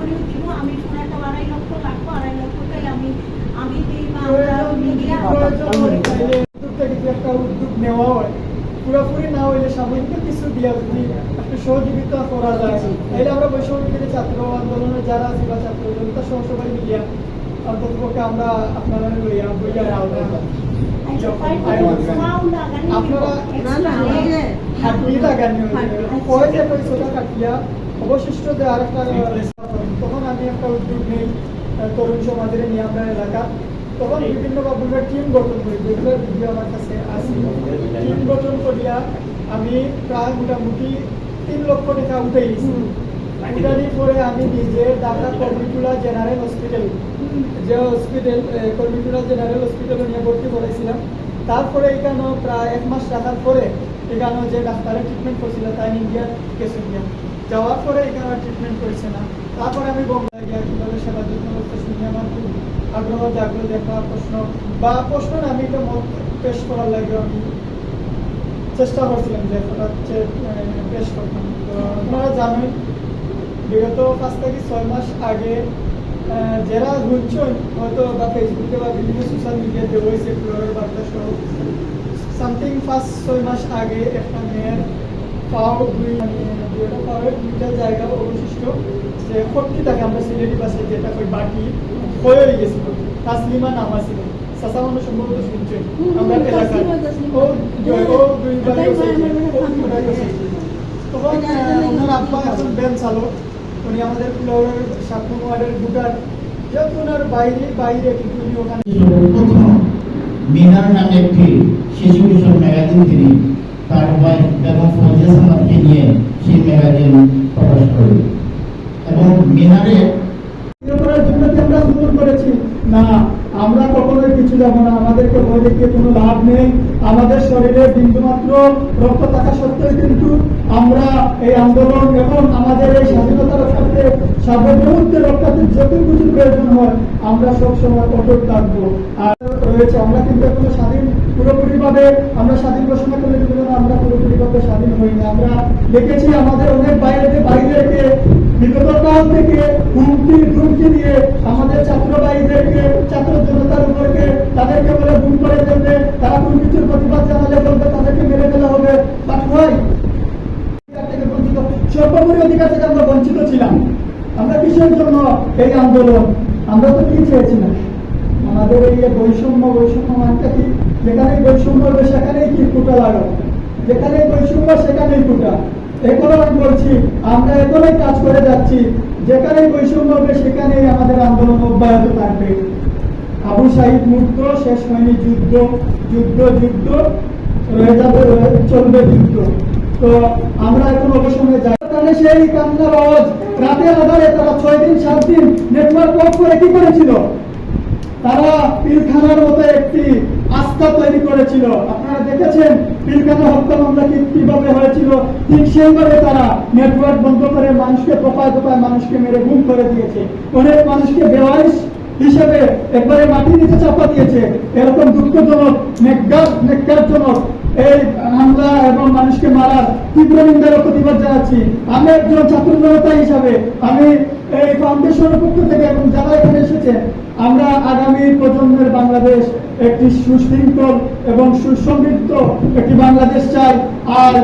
করেও দিব আমি একটা আড়াই লক্ষ লাগবো আড়াই লক্ষটাই আমি আমি কিছু একটা উদ্যোগ নেওয়া হয় পুরোপুরি না হইলে সাময়িক কিছু দিয়া যদি একটু সহযোগিতা করা যায় তাহলে আমরা বৈষম্য ছাত্র আন্দোলনে যারা আছে বা ছাত্র জনতা সহ সবাই মিলিয়া অন্তত পক্ষে আমরা আপনারা লইয়া বইয়া আচ্ছা আপনারা না, না, যে হাঁটিয়ে লাগানি তখন আমি একটা উদ্যোগ নেই তরুণ সমাজের নিয়ে আমরা এলাকা তখন বিভিন্ন ভাবে টিম গঠন করি, যেগুলোর ভিডিও আমার কাছে আছে। টিম গঠন করিয়া আমি প্রায় মোটামুটি তিন লক্ষ টাকা উঠে গেছি উঠানি পরে আমি নিজে ঢাকা কর্মিটুলা জেনারেল হসপিটাল, যে হসপিটাল কর্মিটুলা জেনারেল হসপিটালে নিয়ে ভর্তি করেছিলাম। তারপরে এখানে প্রায় এক মাস রাখার পরে এখানে যে ডাক্তারের ট্রিটমেন্ট করছিল, তাই ইন্ডিয়া গেছে ইন্ডিয়া যাওয়ার পরে এখানে ট্রিটমেন্ট করেছে না। তারপরে আমি বোম্বাই গিয়ে কীভাবে সেবা যত্ন করতে শুনে আমার খুব আগ্রহ জাগ্রহ দেখা প্রশ্ন বা প্রশ্ন না, আমি এটা মত পেশ করার লাগে আমি চেষ্টা করছিলাম যে একটা হচ্ছে পেশ করতাম। তো আপনারা জানেন বিগত পাঁচ থেকে ছয় মাস আগে যারা শুনছেন হয়তো বা ফেসবুকে বা বিভিন্ন সোশ্যাল মিডিয়াতে হয়েছে ফ্লোরের বার্তা সহ সামথিং পাঁচ, ছয় মাস আগে একটা মেয়ের পাও দুই মানে দুইটা পাওয়ের দুইটা জায়গা অবশিষ্ট। যে ফটকি থাকে আমরা সিলেটি বাসে যেটা কই বাকি হয়ে গেছিল। তাসলিমা নাম আছিল চাচা মানুষ সম্ভবত শুনছেন। আমরা এলাকায় তাসলিমা, তাসলিমা। ও ও দুইবার ওটাই গেছে, আমার ও ফাঁকি দুইবার গেছে। তখন ওনার আব্বা এখন ব্যান চালক। উনি আমাদের ফ্লোরের সাত ওয়ার্ডের দুটার ওনার বাইরে বাইরে কিন্তু উনি ওখানে মিনার নামে একটি শিশু কিশোর ম্যাগাজিন তিনি তার ফৌজিয়া সামাদকে নিয়ে সেই ম্যাগাজিন প্রকাশ করে এবং মিনারে না আমরা কখনোই কিছু যাব না আমাদেরকে ভয় দেখিয়ে কোনো লাভ নেই আমাদের শরীরে বিন্দুমাত্র রক্ত থাকা সত্ত্বেও কিন্তু আমরা এই আন্দোলন এবং আমাদের এই স্বাধীনতা রক্ষার্থে সার্বভৌমত্ব রক্ষার্থে যত কিছু প্রয়োজন হয় আমরা সব সময় অটুট থাকব আর রয়েছে আমরা কিন্তু এখনও স্বাধীন পুরোপুরি ভাবে আমরা স্বাধীন ঘোষণা করে না, আমরা পুরোপুরি ভাবে স্বাধীন হইনি আমরা দেখেছি আমাদের অনেক বাইরে বাইরে রেখে কাল থেকে হুমকি ধুমকি দিয়ে আমাদের ছাত্র ভাইদেরকে ছাত্র জনতার উপরকে তাদেরকে বলে গুম করে দেবে তারা কোন কিছুর প্রতিবাদ জানালে বলবে, তাদেরকে মেরে ফেলা হবে। বাট হয় সর্বোপরি অধিকার থেকে আমরা বঞ্চিত ছিলাম। আমরা কিসের জন্য এই আন্দোলন? আমরা তো কি চেয়েছিলাম আমাদের এই যে বৈষম্য বৈষম্য মানটা কি যেখানে বৈষম্য হবে সেখানেই কি কুটা লাগাও। যেখানে বৈষম্য সেখানেই কুটা। এখনও আমি বলছি, আমরা এখনোই কাজ করে যাচ্ছি। যেখানে বৈষম্য হবে, সেখানেই আমাদের আন্দোলন অব্যাহত থাকবে। আবু সাহিদ মুক্ত, শেষ হয়নি যুদ্ধ। যুদ্ধ যুদ্ধ। রয়ে যাবে চলবে যুদ্ধ। তো আমরা এখন অবসরে যাই। তাহলে সেই কান্নার আওয়াজ, রাতের আধারে তারা ছয় দিন, সাত দিন নেটওয়ার্ক অফ করে কি করেছিল? তারা পিলখানার মতো একটি আস্থা তৈরি করেছিল। আপনারা দেখেছেন পিলখানা হত্যা মামলা কীভাবে হয়েছিল? ঠিক সেইভাবে তারা নেটওয়ার্ক বন্ধ করে মানুষকে দফায় দফায় মানুষকে মেরে গুম করে দিয়েছে। অনেক মানুষকে বেওয়ারিশ হিসেবে একবারে মাটির নিচে চাপা দিয়েছে। এরকম দুঃখজনক নেকগার নেককারজনক এই হামলা এবং মানুষকে মারার তীব্র নিন্দার প্রতিবাদ জানাচ্ছি। আমি একজন ছাত্র জনতা হিসাবে আমি এই ফাউন্ডেশনের পক্ষ থেকে এবং যারা এখানে এসেছে, আমরা আগামী প্রজন্মের বাংলাদেশ একটি সুশৃঙ্খল এবং সুসমৃদ্ধ একটি বাংলাদেশ চাই। আর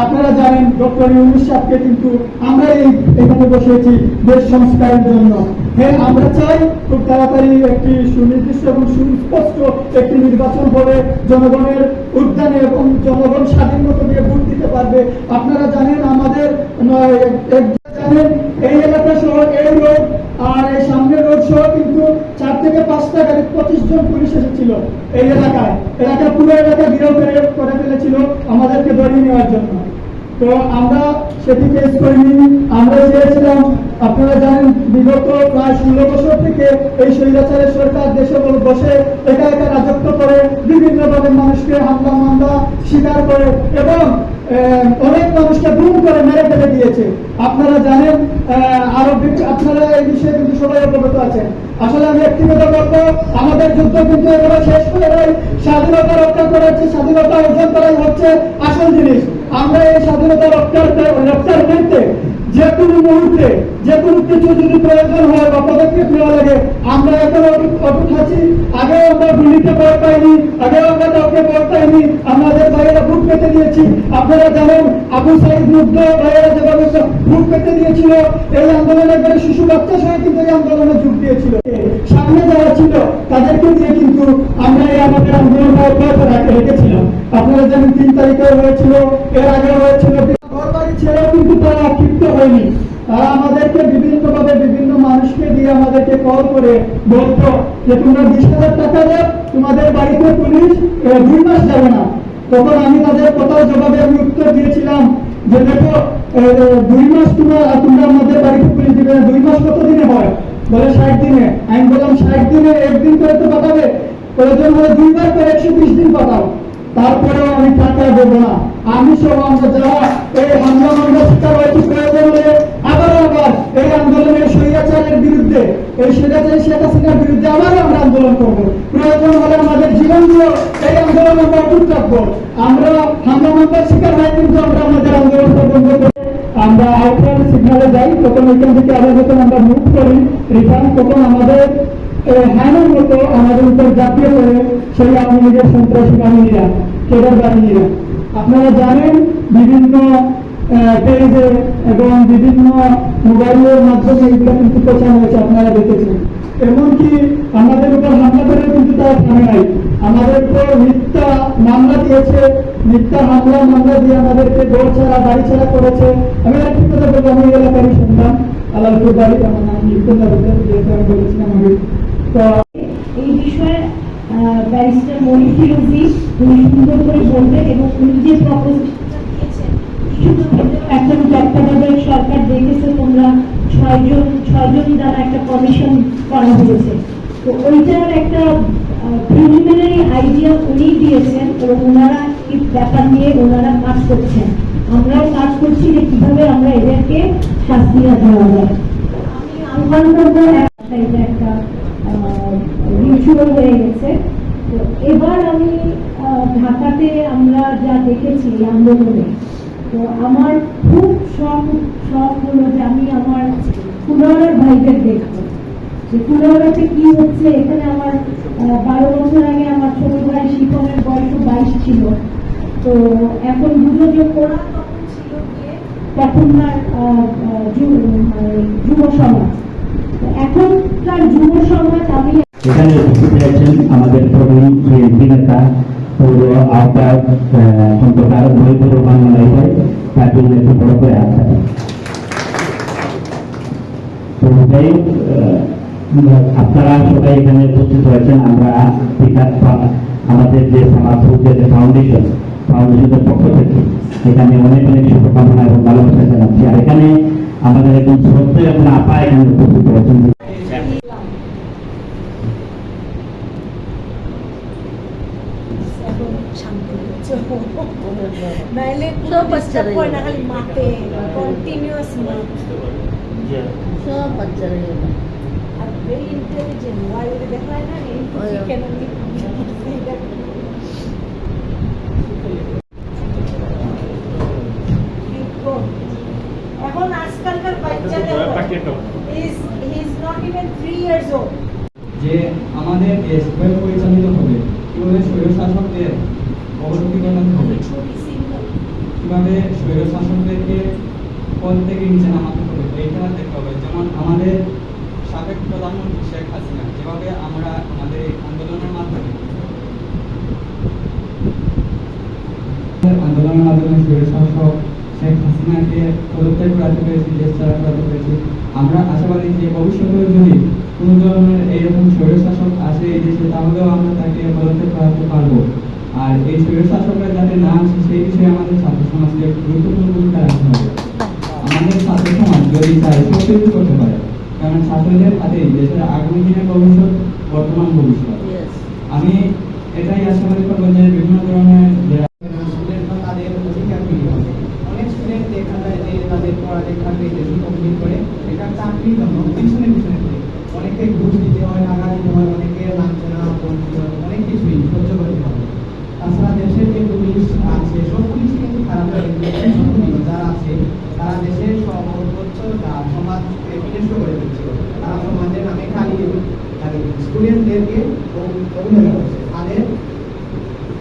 আপনারা জানেন, ডক্টর ইউনুস সাহেবকে কিন্তু আমরা এই এখানে বসেছি দেশ সংস্কারের জন্য। হ্যাঁ আমরা চাই খুব তাড়াতাড়ি একটি সুনির্দিষ্ট এবং সুস্পষ্ট একটি নির্বাচন হবে জনগণের উদ্যানে এবং জনগণ স্বাধীন মতো দিয়ে ভোট দিতে পারবে। আপনারা জানেন, আমাদের জানেন এই এলাকা সহ এই রোড আর এই সামনের রোড সহ কিন্তু চার থেকে পাঁচটা গাড়ি এসেছিল এই এলাকায়, এলাকার পুরো এলাকা বিরোধ করে ফেলেছিল আমাদেরকে ধরিয়ে নেওয়ার জন্য। তো আমরা সেটি ফেস করিনি আমরা চেয়েছিলাম, আপনারা জানেন, বিগত প্রায় ষোলো বছর থেকে এই স্বৈরাচারের সরকার দেশে বসে একা একা রাজত্ব করে, বিভিন্নভাবে মানুষকে হামলা মামলা স্বীকার করে এবং অনেক মানুষকে গুম করে মেরে ফেলে দিয়েছে। আপনারা জানেন আরও আপনারা এই বিষয়ে কিন্তু সবাই অবগত আছেন। আসলে আমি ব্যক্তিগত বলব, আমাদের যুদ্ধ কিন্তু এগুলো শেষ হয়ে নাই স্বাধীনতা রক্ষা করা হচ্ছে, স্বাধীনতা অর্জন করাই হচ্ছে হচ্ছে আসল জিনিস। আমরা এই স্বাধীনতা রক্ষার রক্ষার ক্ষেত্রে যে মুহূর্তে, যে কোনো কিছু যদি প্রয়োজন হয় বা পদক্ষেপ নেওয়া লাগে, আমরা এখন অটুট আছি। আগেও আমরা গুলিতে ভয় পাইনি, আগেও আমরা কাউকে ভয় পাইনি, আমাদের ভাইয়েরা বুক পেতে দিয়েছি। আপনারা জানেন, আবু সাইদ মুগ্ধ ভাইয়েরা যেভাবে বুক পেতে দিয়েছিল, এই আন্দোলনে একবারে শিশু বাচ্চা সহ কিন্তু এই আন্দোলনে যোগ দিয়েছিল। সামনে যারা ছিল, তাদেরকে দিয়ে কিন্তু আমরা এই আমাদের আন্দোলনটা অব্যাহত রেখেছিলাম। আপনারা জানেন, তিন তারিখে হয়েছিল, এর আগে হয়েছিল তারা আমাদেরকে বিভিন্ন ভাবে বিভিন্ন মানুষকে দিয়ে আমাদেরকে কল করে বলতো যে, তোমরা বিশ হাজার টাকা দাও, তোমাদের বাড়িতে পুলিশ দুই মাস যাবে না। তখন আমি তাদের কথার জবাবে আমি উত্তর দিয়েছিলাম যে, দেখো দুই মাস তোমরা তোমরা আমাদের বাড়িতে পুলিশ দিবে না। দুই মাস কত দিনে হয়? বলে, ষাট দিনে। আমি বললাম, ষাট দিনে একদিন করে তো পাঠাবে। প্রয়োজন হলে দুইবার করে একশো বিশ দিন পাঠাও। তারপরেও আমি টাকা দেবো না। আমি আমরা যারা এই হামলা মামলা শিকার প্রয়োজন হলে আবার আবার এই আন্দোলনের স্বৈরাচারের বিরুদ্ধে, এই স্বৈরাচারী শেখ হাসিনার বিরুদ্ধে আবার আমরা আন্দোলন করব। প্রয়োজন হলে আমাদের জীবন দিয়ে এই আন্দোলন অটুট রাখব আমরা হামলা শিকার হয় কিন্তু আমরা আমাদের আন্দোলনটা বন্ধ করব আমরা আউটলাইন সিগনালে যাই তখন এখান থেকে আবার যখন আমরা মুভ করি রিটার্ন তখন আমাদের হ্যানের মতো আমাদের উপর জাতীয় করে সেই আওয়ামী লীগের সন্ত্রাসী বাহিনীরা কেডার বাহিনীরা। আপনারা জানেন বিভিন্ন পেজে এবং বিভিন্ন মোবাইলের মাধ্যমে এগুলো কিন্তু প্রচার হয়েছে, আপনারা দেখেছেন। এমনকি আমাদের উপর হামলা করে কিন্তু তারা থামে নাই। আমাদের উপর মিথ্যা মামলা দিয়েছে, মিথ্যা হামলা মামলা দিয়ে আমাদেরকে ঘর ছাড়া, বাড়ি ছাড়া করেছে। আমি একটি কথা বলব, আমি এলাকারই শুনলাম আলালপুর বাড়ি আমার নাম লিপ্ত যেহেতু আমি বলেছিলাম আমি তো ব্যারিস্টার মনির ফিরোজি, উনি সুন্দর করে বলবেন এবং উনি যে এখন তত্ত্বাবধায়ক সরকার দেখেছে তোমরা ছয়জন ছয়জন দ্বারা একটা কমিশন করা হয়েছে। তো ওইটার একটা প্রিলিমিনারি আইডিয়া উনি দিয়েছেন এবং ওনারা এই ব্যাপার নিয়ে ওনারা কাজ করছেন। আমরাও কাজ করছি যে কীভাবে আমরা এদেরকে শাস্তি দেওয়া যায়। আমি আহ্বান করব একটা রিচুয়াল হয়ে গেছে। তো এবার আমি ঢাকাতে আমরা যা দেখেছি আন্দোলনে, তো আমার খুব শখ শখ হলো যে আমি আমার কুলারের ভাইদের দেখব। যে কুলারাতে কি হচ্ছে? এখানে আমার বারো বছর আগে আমার ছোট ভাই শিখনের বয়স বাইশ ছিল। তো এখন দুটো যে ওরা তখন ছিল গিয়ে তখনকার মানে যুব সমাজ। এখনকার যুব সমাজ আমি এখানে উপস্থিত আছেন আমাদের প্রবীণ বিএনপি নেতা আহ্বায়ক খন্দকার একটু বড় করে আপনারা সবাই এখানে উপস্থিত হয়েছেন, আমরা আমাদের যে সমাজ যে ফাউন্ডেশন ফাউন্ডেশনের পক্ষ থেকে এখানে অনেক অনেক শুভকামনা এবং ভালোবাসা জানাচ্ছি। আর এখানে আমাদের একজন শ্রদ্ধা এবং আপা এখানে উপস্থিত হয়েছেন। এখন শান্তি হচ্ছে নাইলে সব বাচ্চারাই হয় না খালি মাতে কন্টিনিউয়াস মাত সব বাচ্চারা এরকম। আর ভেরি ইন্টেলিজেন্ট ওয়াই দেখা হয় না এই ওই। কেন এখন আজকালকার বাচ্চা দেখো is he is not even 3 years old যে আমাদের দেশ কীভাবে পরিচালিত হবে কীভাবে স্বৈর শাসকদের স্বৈর শাসকদেরকে থেকে নিচে নামাতে হবে, এইটা দেখতে হবে। যেমন আমাদের সাবেক প্রধানমন্ত্রী শেখ হাসিনা, যেভাবে আমরা আমাদের এই আন্দোলনের মাধ্যমে আন্দোলনের মাধ্যমে স্বৈর শাসক শেখ হাসিনাকে পদত্যাগ করাতে পেরেছি, দেশ করাতে পেরেছি, আমরা আশাবাদী যে ভবিষ্যতেও যদি কোনো ধরনের এইরকম স্বৈর শাসক আসে এই দেশে, তাহলেও আমরা তাকে পদত্যাগ করাতে পারব। আর এই স্বৈর শাসকরা যাতে না আসে সেই বিষয়ে আমাদের ছাত্র সমাজকে গুরুত্বপূর্ণ ভূমিকা রাখতে হবে। আমাদের ছাত্র সমাজ যদি চায় সব করতে পারে। কারণ ছাত্রদের হাতেই দেশের আগামী দিনের ভবিষ্যৎ বর্তমান ভবিষ্যৎ। আমি এটাই আশাবাদী করব যে বিভিন্ন ধরনের অনেক ঘুষ দিতে হয় টাকা দিতে হয় অনেকে লাঞ্ছনা অনেক কিছুই সহ্য করতে হয় তাছাড়া দেশের যে পুলিশ আছে, সব কিন্তু খারাপ যারা আছে, তারা দেশের সর্বোচ্চ সমাজকে বিনষ্ট করে দিচ্ছে। তারা সমাজের নামে খালি স্টুডেন্টদেরকে অবহেলা করছে। তাদের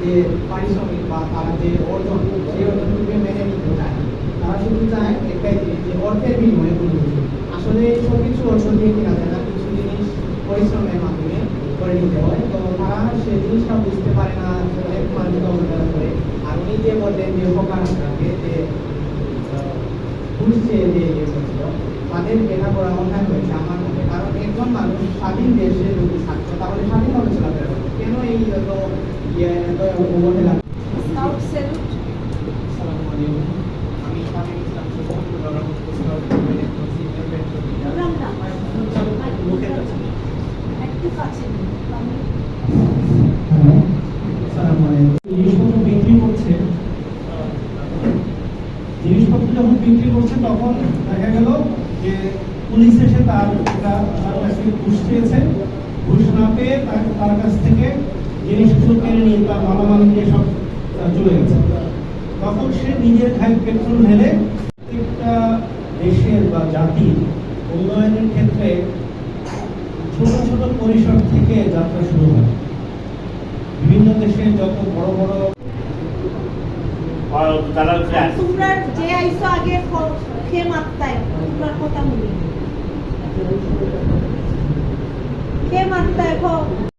যে পারিশ্রমিক বা তারা যে অর্জন, সেই অর্জনটুকু মেনে নিতে চায় তারা শুধু চায় একটাই জিনিস, যে অর্থের বিনিময়ে কোনো কিছু আসলে সব কিছু অর্থ দিয়ে কেনা যায় না। কিছু জিনিস পরিশ্রমের মাধ্যমে করে নিতে হয়। তো সেই জিনিসটা বুঝতে পারে না অনেক মানুষকে অবহেলা করে। আর উনি যে বললেন যে হকার আপনাকে যে আহ, বুঝছে যে ইয়ে করছিল তাদের এটা করা অন্যায় হয়েছে আমার মতে। কারণ একজন মানুষ স্বাধীন দেশে যদি থাকতো তাহলে স্বাধীনভাবে চলাফেরা করতো। কেন এই এত ইয়ে এত অবহেলা? আমি শামীম ইসলাম মুখের কাছে। একটু কাছে। তখন দেখা গেল যে পুলিশ এসে তার তার কাছ থেকে ঘুষ চেয়েছে। ঘুষ না পেয়ে তার কাছ থেকে জিনিসগুলো কেড়ে নিয়ে তার মালামাল নিয়ে সব চলে গেছে। তখন সে নিজের ঘায়ে পেট্রোল ঢেলে প্রত্যেকটা দেশের বা জাতির উন্নয়নের ক্ষেত্রে ছোট ছোট পরিসর থেকে যাত্রা শুরু হয়। বিভিন্ন দেশে যত বড় বড় তোমরা যে আইছো আগে খ- মাত্তায় তোমরা কথা বলি। খে মাত্তায় খ